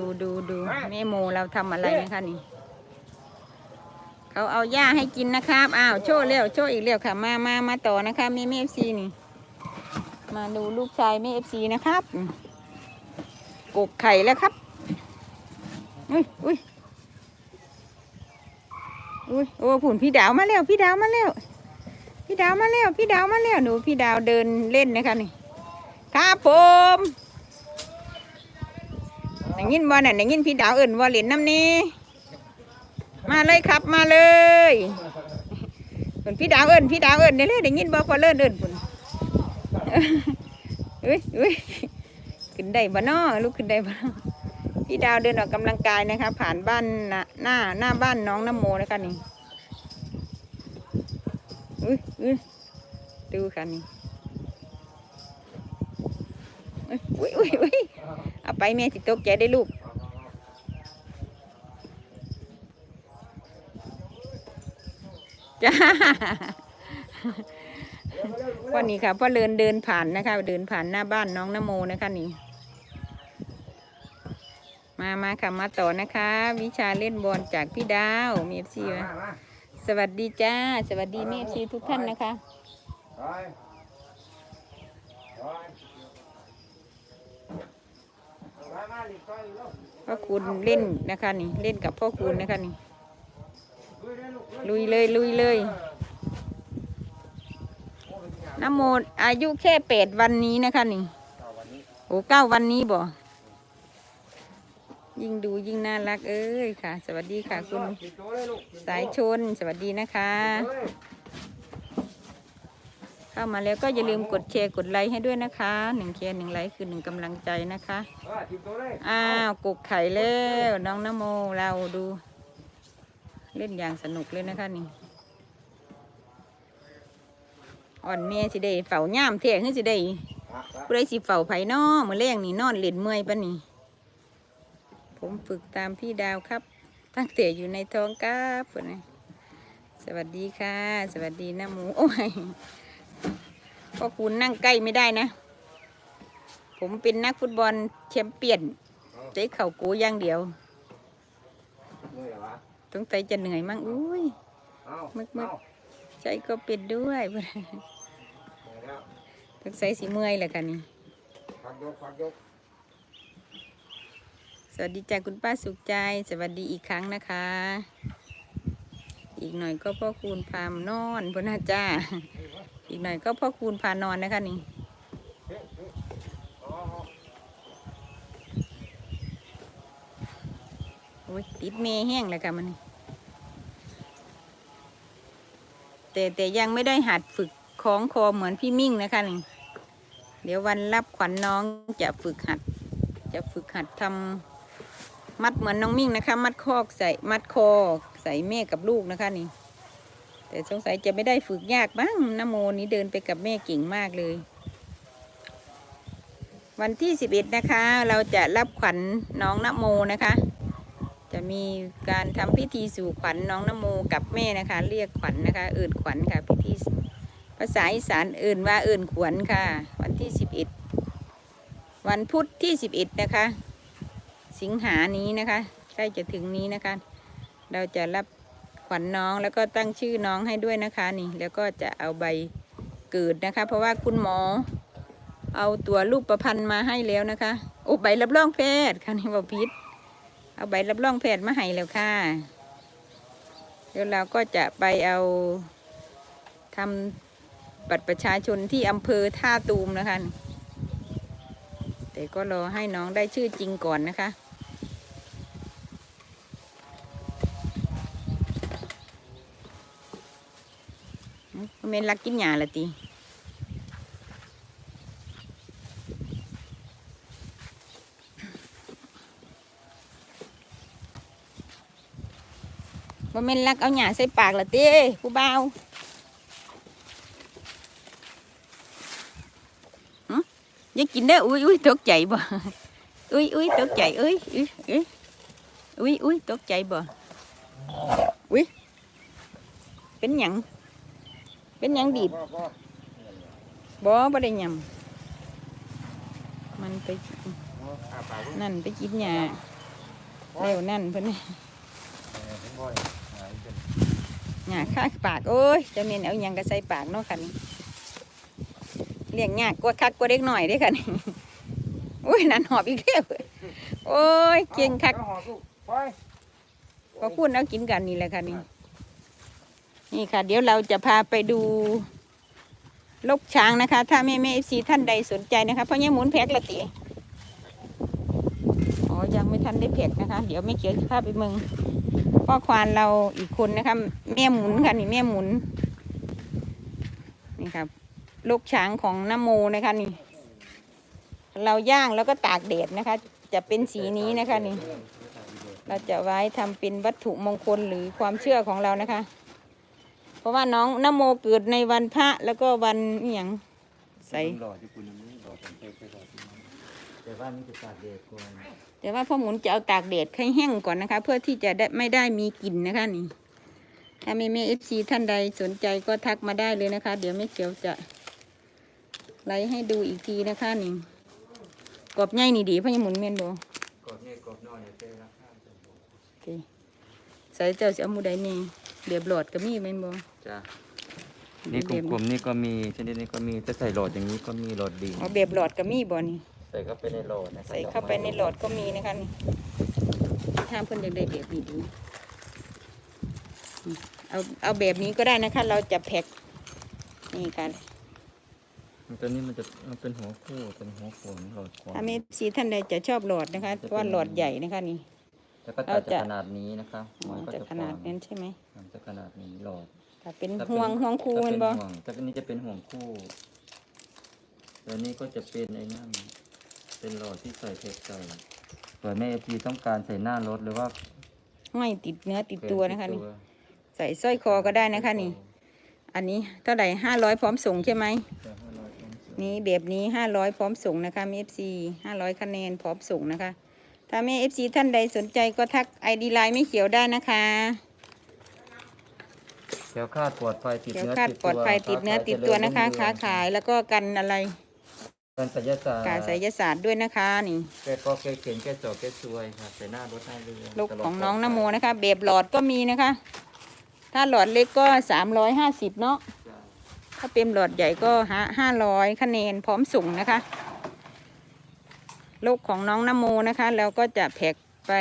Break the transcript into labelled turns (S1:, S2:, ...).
S1: ดูดูดูแม่โมเราทำอะไรนะคะนี่เขาเอาหญ้าให้กินนะครับ อ้าวโชว์เร็วโชว์อีกเร็วค่ะ มามามาต่อนะคะแม่แม่เอฟซีนี่ มาดูลูกชายแม่เอฟซีนะครับอืมกกไข่แล้วครับ อุ้ยอุ้ยอุ้ยโอ้ผุนพี่ดาวมาแล้วพี่ดาวมาแล้ว พี่ดาวมาแล้วพี่ดาวมาแล้วหนูพี่ดาวเดินเล่นนะคะนี่ ครับผม ได้ยินบ่น่ะได้ยินพี่ดาวเอิ่นว่าเล่นน้ำนี้มาเลยครับมาเลยเพิ่นพี่ดาวเอิ่นพี่ดาวเอิ่นได้เลยได้ยินบ่พอเลิ่นเอินพุ่นเอ้ยเอ้ยขึ้นได้บ่น้อลูกขึ้นได้บ่น้อพี่ดาวเดินออกกำลังกายนะคะ ผ่านบ้านหน้าหน้าบ้านน้องน้ำโมนะคะนี่อุ้ยอุ้ยดูค่ะนี่อุ้ยอุ้ยอุ้ย ไปแม่สิตกใจได้ลูกจ้าพ่อนี่ค่ะพ่อเลินเดินผ่านนะคะ เดินผ่านหน้าบ้านน้องนโมนะคะนี่ มามาค่ะมาต่อนะคะ วิชาเล่นบอลจากพี่ดาวมีเอฟซีสวัสดีจ้า สวัสดีแม่เอฟซีทุกท่านนะคะ พ่อคุณเล่นนะคะนี่เล่นกับพ่อคุณนะคะนี่
S2: ลุยเลยลุ
S1: ยเลยน้ำโมอายุแค่แปดวันนี้นะคะนี่โอ้เก้าวันนี้บ่ยิ่งดูยิ่งน่ารักเอ้ยค่ะ สวัสดีค่ะคุณสายชนสวัสดีนะคะ
S2: เข้า
S1: มาแล้วก็อย่าลืมกดแชร์กดไลค์ให้ด้วยนะคะหนึ่งแชร์หนึ่งไลค์คือหนึ่งกำลังใจนะคะ
S2: อ้า
S1: วกุกไข่แล้วน้องนโมเราดู เล่นอย่างสนุกเลยนะคะนี่อ่อนเมียสิได้เฝ้าย่ามเท่ขึ้นสิได้
S2: อะอะ
S1: ผู้ใดสิเฝ้าไผนอมือแรงนี่นอนเล่นเมื่อยปะนี่ ผมฝึกตามพี่ดาวครับ ตั้งแต่อยู่ในท้องครับพุ่นสวัสดีค่ะ สวัสดีนะหมูโอ้ย พ่อคุณนั่งใกล้ไม่ได้นะ ผมเป็นนักฟุตบอลแชมเปี้ยนใจเข่ากูอย่างเดียว
S2: เมื่อยเหรอวะ
S1: สงสัยจะเหนื่อยมั้งอุ้ย
S2: เอา
S1: มึกมึก
S2: เอา
S1: ใจก็เป็นด้วยพุ่นน่ะ
S2: เมื่อยแล้ว
S1: สงสัยสิเมื่อยแหละค่ะนี่
S2: พักยกพักยก
S1: สวัสดีจ้าคุณป้าสุขใจ สวัสดีอีกครั้งนะคะ อีกหน่อยก็พ่อคูณพามนอนพ่อนาจ้า อีกหน่อยก็พ่อคูณพานอนนะคะนี่โอ้ยติดเมแห้งแล้วค่ะมันแต่แต่ยังไม่ได้หัดฝึกคล้องคอเหมือนพี่มิ่งนะคะนี่เดี๋ยววันรับขวัญน้องจะฝึกหัด จะฝึกหัดทำมัดเหมือนน้องมิ่งนะคะ มัดคอกใส่มัดคอใส่แม่กับลูกนะคะนี่ แต่สงสัยจะไม่ได้ฝึกยากบ้างนโมนี้เดินไปกับแม่เก่งมากเลย วันที่สิบเอ็ดนะคะ เราจะรับขวัญน้องนโมนะคะ จะมีการทำพิธีสู่ขวัญน้องนโมกับแม่นะคะ เรียกขวัญนะคะเอื่นขวัญค่ะพิธีภาษาอีสานเอื่นว่าเอื่นขวัญค่ะ วันที่สิบเอ็ดวันพุธที่สิบเอ็ดนะคะ สิงหานี้นะคะใกล้จะถึงนี้นะคะ เราจะรับ ขวัญน้องแล้วก็ตั้งชื่อน้องให้ด้วยนะคะนี่ แล้วก็จะเอาใบเกิดนะคะ เพราะว่าคุณหมอ เอาตัวรูปประพันธ์มาให้แล้วนะคะโอ้ใบรับรองแพทย์ค่ะนี่บอกพิษเอาใบรับรองแพทย์มาให้แล้วค่ะเดี๋ยวเราก็จะไปเอาทำบัตรประชาชนที่อำเภอท่าตูมนะคะแต่ก็รอให้น้องได้ชื่อจริงก่อนนะคะ มันเป็นรักกินหยาละตีมันเป็นรักเอาหยาใส่ปากละตีผู้เบาวหึอยังกินได้ออุ้ยอุ้ยตกใจบ่อุ้ยอุ้ยตกใจอุ้ยอุ้ยอุ้ยอุ้ยอุ้ยตกใจบ่อุ้ยเป็นหยัง เป็นหยังดีด
S2: พ่อพ่อ
S1: บ่บ่ได้ยำมันไป
S2: เอาอาปากลูก
S1: นั่นไปกินหญ้าเร็วนั่นเพิ่นนี่
S2: เห็นบ่อยหายเป็น
S1: หยาค่าปากโอ้ยจะเมนเอาหยังก็ใส่ปากเนาะค่ะนี่เลี้ยงยากกว่าคักกว่าเด็กหน่อยเด้ค่ะนี่อุ้ยนั่นหอบอีกแล้วโอ้ยเก่งคัก
S2: อาห่อสู้ไป
S1: พอพูดเอากินกันนี่แหละค่ะนี่ นี่ค่ะ เดี๋ยวเราจะพาไปดูลกช้างนะคะ ถ้าแม่แม่เอฟซีท่านใดสนใจนะคะเพราะยังหมุนแพ็กละติอ๋อยังไม่ทันได้แพ็กนะคะ เดี๋ยวไม่เขียวจะพาไปเมืองพ่อควานเราอีกคนนะคะแม่หมุนค่ะนี่แม่หมุนนี่ครับลูกช้างของนโมนะคะนี่ เราย่างแล้วก็ตากแดดนะคะ จะเป็นสีนี้นะคะนี่ เราจะไว้ทำเป็นวัตถุมงคลหรือความเชื่อของเรานะคะ เพราะว่าน้องนโมเกิดในวันพระแล้วก็วันอหย่างใส่
S2: หล่อที่คุณนี่หล่อเป็นเทพไปหล่อที่นั่นแต่ว่านี่จะตากแดดก่อน
S1: แต่ว่าพ่อหมุนจะเอาตากแดดให้แห้งก่อนนะคะ เพื่อที่จะได้ไม่ได้มีกลิ่นนะคะนี่ ถ้าแม่แม่เอฟซีท่านใดสนใจก็ทักมาได้เลยนะคะ เดี๋ยวแม่เขียวจะไลฟ์ให้ดูอีกทีนะคะนี่กรอบใหญ่นี่ดีพ่อยังหมุนเมียนดู
S2: กดเนี่ยกดน้อยเนี่ยเจ๊ราคาจะบอก
S1: โอเคใส่เจ้าจะเอาหมูใดนี่ เรียบหลอดก็มีเป็นบ่
S3: จ้ะนี่กลมๆนี่ก็มีชนิดนี้ก็มีจะใส่โหลดอย่างนี้ก็มีโหลดดี
S1: เอาแบบหลอดก็มีบ่นี่
S3: ใส่เข้าไปในโหลดนะ
S1: ใส่เข้าไปในหลอดก็มีนะคะนี่ถ้าเพิ่นอยากได้แบบนี้ดูอืมเอาเอาแบบนี้ก็ได้นะคะ เราจะแพ็คนี่กัน
S3: ตัวนี้มันจะมันเป็นหัวคู่เป็นหัวโขนโหลดขวา
S1: ถ้าไม่ซีท่านใดจะชอบหลอดนะคะเพราะว่าหลอดใหญ่นะคะนี่
S3: แล้วก็
S1: เรา
S3: ตัด
S1: จะ
S3: จากขนาดนี้นะคะ
S1: อ๋อ
S3: หัวก็
S1: จะ
S3: จะ
S1: ขนาดนั้นใช่ไหม
S3: มันจะขนาดนี้โหลด
S1: ถ้าเป็น
S3: ถ้า
S1: ห่วงห่วงคู
S3: ถ้า
S1: มัน
S3: เป็น
S1: บ่
S3: ห่วงถ้าเป็นนี้จะเป็นห่วงคู่ตัวนี้ก็จะเป็นไอ้นั่นเป็นโหลดที่ใส่เพชรใส่เผื่อแม่ทีต้องการใส่หน้ารถหรือว่า
S1: ห้อยติดเนื้อติดตัวนะคะ
S3: ติ
S1: นี่
S3: ด
S1: ใส่สร้อยคอก็ได้นะคะนี่ อันนี้เท่าไหร่ห้าร้อยพร้อมส่งใช่ไหม
S3: จะให้เราต้องใส่
S1: นี้แบบนี้ห้าร้อยพร้อมส่งนะคะมีเอฟซีห้าร้อยคะแนนพร้อมส่งนะคะ ถ้าแม่เอฟซีท่านใดสนใจก็ทักไอดีไลน์ไม่เขียวได้นะคะ
S3: เขียวคาดปลอดภัยติด
S1: เดี๋ยว
S3: เนื้อ
S1: คาด
S3: ติด
S1: ปลอดภัยติดเนื้อติดตัวนะคะค้าขายแล้วก็กันอะไร
S3: การศัลยศาสตร์
S1: การไสยศาสตร์ด้วยนะคะนี่
S3: แกก็แกเขียนแกเจาะแกช่วยค่ะใส่หน้ารถให้เรือ
S1: ลูกของน้องนโมนะคะแบบหลอดก็มีนะคะ ถ้าหลอดเล็กก็สามร้อยห้าสิบเนาะ
S3: จ้ะ
S1: ถ้าเป็นหลอดใหญ่ก็ห้าร้อยคะแนนพร้อมส่งนะคะ ลูกของน้องนโมนะคะ แล้วก็จะแพ็กไป